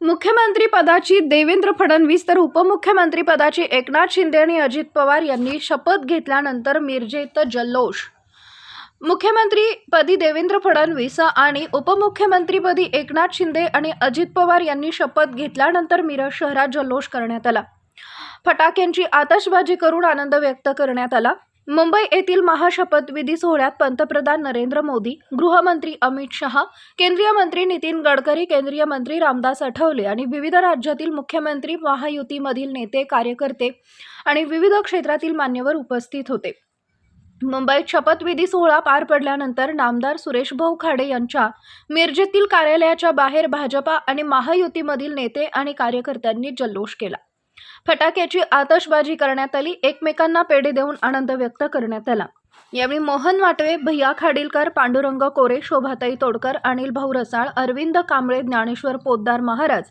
मुख्यमंत्री पदाची देवेंद्र फडणवीस तर उपमुख्यमंत्री पदाची एकनाथ शिंदे आणि अजित पवार यांनी शपथ घेतल्यानंतर मिरजेत जल्लोष. मुख्यमंत्रीपदी देवेंद्र फडणवीस आणि उपमुख्यमंत्रीपदी एकनाथ शिंदे आणि अजित पवार यांनी शपथ घेतल्यानंतर मिरज शहरात जल्लोष करण्यात आला. फटाक्यांची आतषबाजी करून आनंद व्यक्त करण्यात आला. मुंबई येथील महाशपथविधी सोहळ्यात पंतप्रधान नरेंद्र मोदी गृहमंत्री अमित शहा केंद्रीय मंत्री नितीन गडकरी केंद्रीय मंत्री रामदास आठवले आणि विविध राज्यातील मुख्यमंत्री महायुतीमधील नेते कार्यकर्ते आणि विविध क्षेत्रातील मान्यवर उपस्थित होते. मुंबईत शपथविधी सोहळा पार पडल्यानंतर नामदार सुरेश भाऊ खाडे यांच्या मिरजेतील कार्यालयाच्या बाहेर भाजपा आणि महायुतीमधील नेते आणि कार्यकर्त्यांनी जल्लोष केला. फटाक्याची आतषबाजी करण्यात आली. एकमेकांना पेढे देऊन आनंद व्यक्त करण्यात आला. यावेळी मोहन वाटवे भैया खाडीलकर पांडुरंग कोरे शोभाताई तोडकर अनिल भाऊ रसाळ अरविंद कांबळे ज्ञानेश्वर पोद्दार महाराज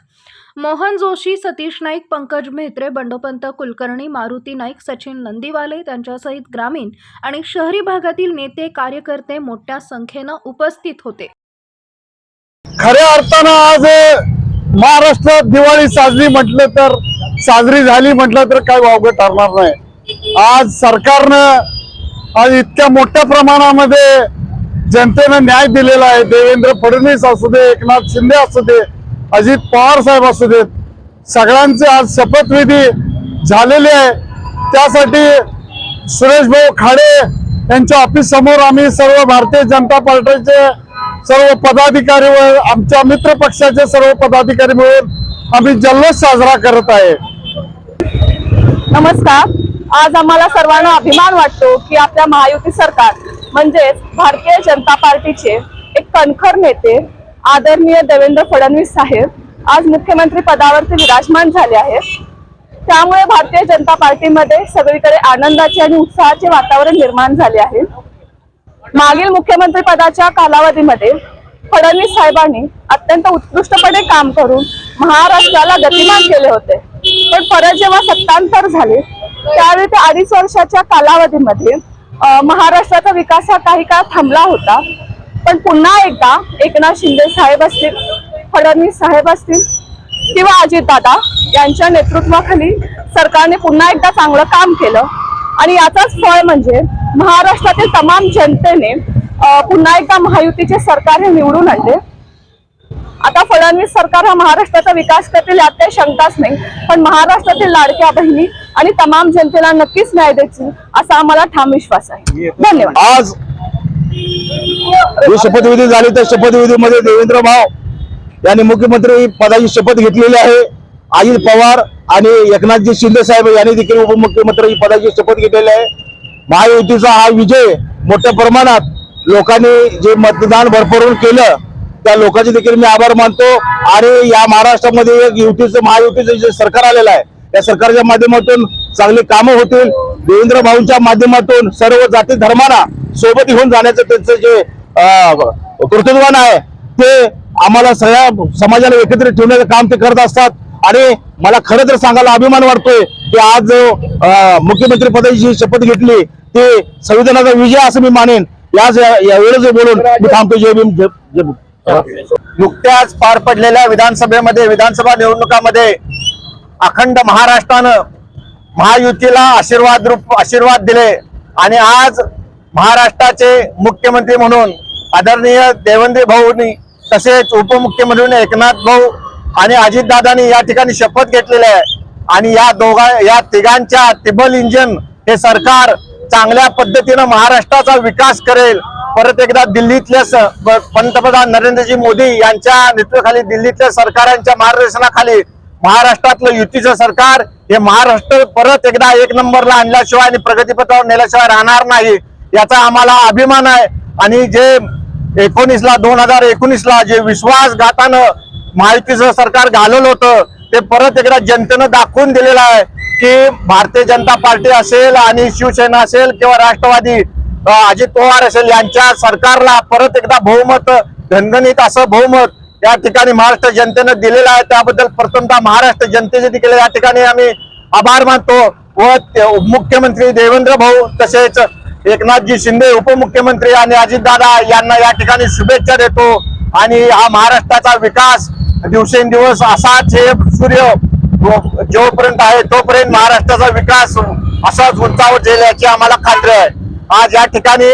मोहन जोशी सतीश नाईक पंकज म्हेत्रे बंडोपंत कुलकर्णी मारुती नाईक सचिन नंदीवाले त्यांच्यासहित ग्रामीण आणि शहरी भागातील नेते कार्यकर्ते मोठ्या संख्येनं उपस्थित होते. खऱ्या अर्थानं आज महाराष्ट्रात दिवाळी साजरी म्हटलं तर साजरी झाली म्हटलं तर काय वावगं ठरणार नाही. आज सरकारनं आज इतक्या मोठ्या प्रमाणामध्ये जनतेनं न्याय दिलेला आहे. देवेंद्र फडणवीस असू दे एकनाथ शिंदे असू दे अजित पवार साहेब असू देत सगळ्यांचे आज शपथविधी झालेले आहे. त्यासाठी सुरेश भाऊ खाडे यांच्या ऑफिस समोर आम्ही सर्व भारतीय जनता पार्टीचे सर्व पदाधिकारी व आमच्या मित्र पक्षाचे सर्व पदाधिकारी मिळून आम्ही जल्लोष साजरा करत आहे. नमस्कार. आज आम्हाला सर्वांना अभिमान वाटतो की आपल्या महायुती सरकार म्हणजेच भारतीय जनता पार्टीचे एक कणखर नेते आदरणीय देवेंद्र फडणवीस साहेब आज मुख्यमंत्री पदावरती विराजमान झाले आहेत. त्यामुळे भारतीय जनता पार्टीमध्ये सगळीकडे आनंदाचे आणि उत्साहाचे वातावरण निर्माण झाले आहे. मागील मुख्यमंत्री पदाच्या कालावधीमध्ये फडणवीस साहेबांनी अत्यंत उत्कृष्टपणे काम करून महाराष्ट्राला गतिमान केले होते. पण परत जेव्हा सत्तांतर झाले त्यावेळी ते अडीच वर्षाच्या कालावधीमध्ये महाराष्ट्राचा विकास हा काही काळ थांबला होता. पण पुन्हा एकदा एकनाथ शिंदे साहेब असतील फडणवीस साहेब असतील किंवा अजितदादा यांच्या नेतृत्वाखाली सरकारने पुन्हा एकदा चांगलं काम केलं. आणि याचाच फळ म्हणजे महाराष्ट्रातील तमाम जनतेने पुन्हा एकदा महायुतीचे सरकार हे निवडून आणले. आता फडणवीस सरकार हा महाराष्ट्राचा विकास करतील यात काही शंकाच नाही. पण महाराष्ट्रातील लाडक्या बहिणी आणि तमाम जनतेला नक्कीच न्याय देतील असा आम्हाला ठाम विश्वास आहे. धन्यवाद. आज शपथविधी झाली तर शपथविधीमध्ये देवेंद्र भाव यांनी मुख्यमंत्री पदाची शपथ घेतलेली आहे. अजित पवार आणि एकनाथजी शिंदे साहेब यांनी देखील उपमुख्यमंत्री पदाची शपथ घेतलेली आहे. महायुतीचा हा विजय मोठ्या प्रमाणात लोकांनी जे मतदान भरभरून केलं त्या लोकांचे देखील मी आभार मानतो. आणि या महाराष्ट्रामध्ये एक युतीचं महायुतीचं जे सरकार आलेलं आहे या सरकारच्या माध्यमातून चांगली कामं होतील. देवेंद्र भाऊंच्या माध्यमातून सर्व जाती धर्मांना सोबत घेऊन जाण्याचं त्यांचं जे कर्तृत्वान आहे ते आम्हाला सगळ्या समाजाला एकत्रित ठेवण्याचं काम ते करत असतात. आणि मला खरं तर सांगायला अभिमान वाटतोय की आज जो मुख्यमंत्री पदाची जी शपथ घेतली ते संविधानाचा विजय असं मी मानेन. याच यावेळेस बोलून मी थांबतो. जय भीम जय जय भीम. नुकत्याच पार पडलेल्या विधानसभेमध्ये विधानसभा निवडणुकामध्ये अखंड महाराष्ट्रानं महायुतीला आशीर्वाद रूप आशीर्वाद दिले. आणि आज महाराष्ट्राचे मुख्यमंत्री म्हणून आदरणीय देवेंद्र भाऊंनी तसेच उपमुख्यमंत्री एकनाथ भाऊ आणि अजितदादांनी या ठिकाणी शपथ घेतलेली आहे. आणि या दोघा या तिघांच्या तिबल इंजन हे सरकार चांगल्या पद्धतीनं महाराष्ट्राचा विकास करेल. परत एकदा दिल्लीतल्या पंतप्रधान नरेंद्रजी मोदी यांच्या नेतृत्वाखाली दिल्लीतल्या सरकारांच्या मार्गदर्शनाखाली महाराष्ट्रातलं युतीचं सरकार हे महाराष्ट्र परत एकदा एक नंबरला आणल्याशिवाय आणि प्रगतीपथावर नेल्याशिवाय राहणार नाही याचा आम्हाला अभिमान आहे. आणि जे एकोणीसला दोन हजार एकोणीसला जे विश्वासघातानं महायुतीचं सरकार घालवलं होतं ते परत एकदा जनतेनं दाखवून दिलेलं आहे. की भारतीय जनता पार्टी असेल आणि शिवसेना असेल किंवा राष्ट्रवादी अजित पवार असेल यांच्या सरकारला परत एकदा बहुमत घनघणीत असं बहुमत या ठिकाणी महाराष्ट्र जनतेनं दिलेलं आहे. त्याबद्दल प्रथमतः महाराष्ट्र जनतेचे देखील या ठिकाणी आम्ही आभार मानतो व मुख्यमंत्री देवेंद्र भाऊ तसेच एकनाथजी शिंदे उपमुख्यमंत्री आणि अजितदादा यांना या ठिकाणी शुभेच्छा देतो. आणि हा महाराष्ट्राचा विकास दिवसेंदिवस असाच हे सूर्य जोपर्यंत आहे तोपर्यंत महाराष्ट्राचा विकास असाच उंचावर जाईल याची आम्हाला खात्री आहे. आज या ठिकाणी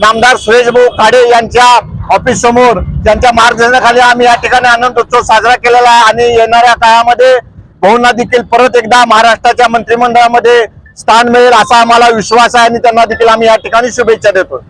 नामदार सुरेश भाऊ काडे यांच्या ऑफिस समोर त्यांच्या मार्गदर्शनाखाली आम्ही या ठिकाणी आनंद उत्सव साजरा केलेला आहे आणि येणाऱ्या काळामध्ये भाऊंना देखील परत एकदा महाराष्ट्राच्या मंत्रिमंडळामध्ये स्थान मिळेल असा आम्हाला विश्वास आहे आणि त्यांना देखील आम्ही या ठिकाणी शुभेच्छा देतो.